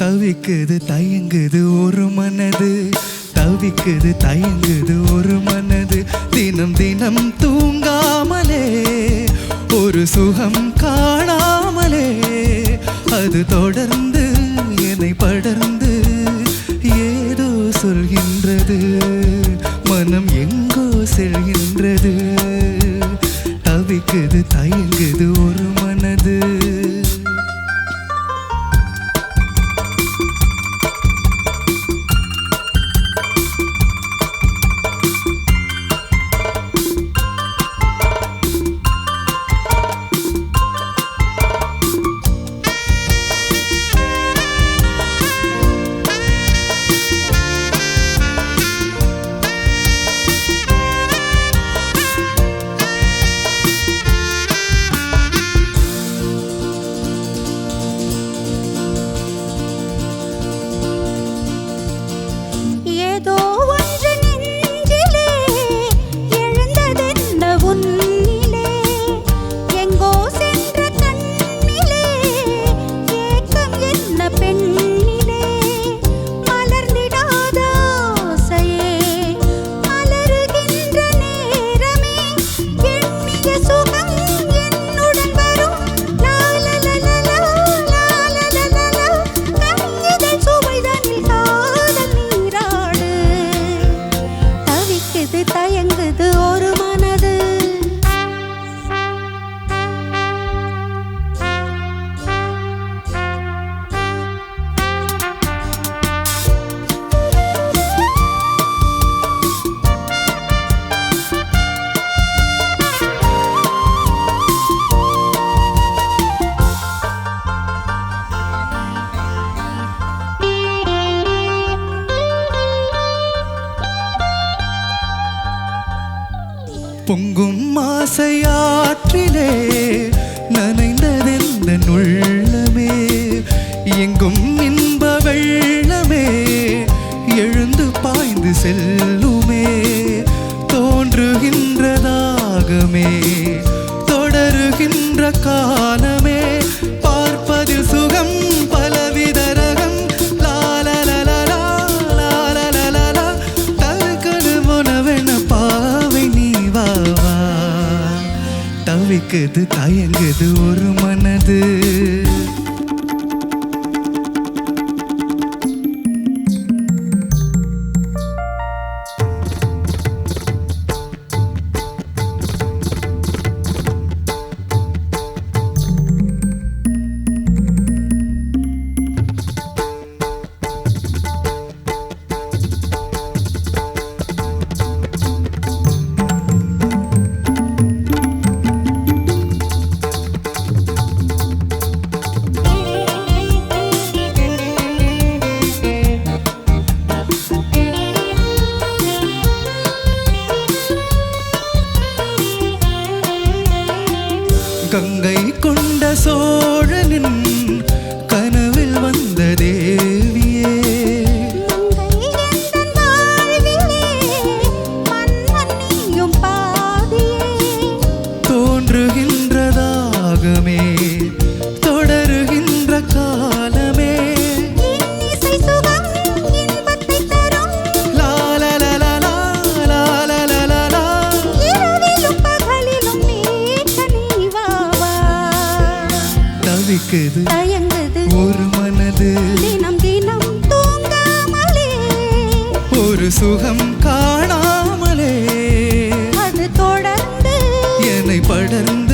தவிக்குது தயங்குது ஒரு மனது. தவிக்குது தயங்குது ஒரு மனது. தினம் தினம் தூங்காமலே ஒரு சுகம் காணாமலே. அது தொடர்ந்து என்னை படர்ந்து ஏதோ சொல்கின்றது. மனம் எங்கோ செல்கின்றது. தவிக்குது தயங்குது ஒரு மனது. பொங்கும் ஆசையாற்றிலே நனைந்ததெந்த நுள் தவிக்குது தயங்குது ஒரு மனது. கங்கை கொண்ட சோழ தவிக்குது தயங்குது. ஒரு மனது. தினம் தினம் தூங்காமலே. ஒரு சுகம் காணாமலே. அது தொடர்ந்து என்னை படர்ந்து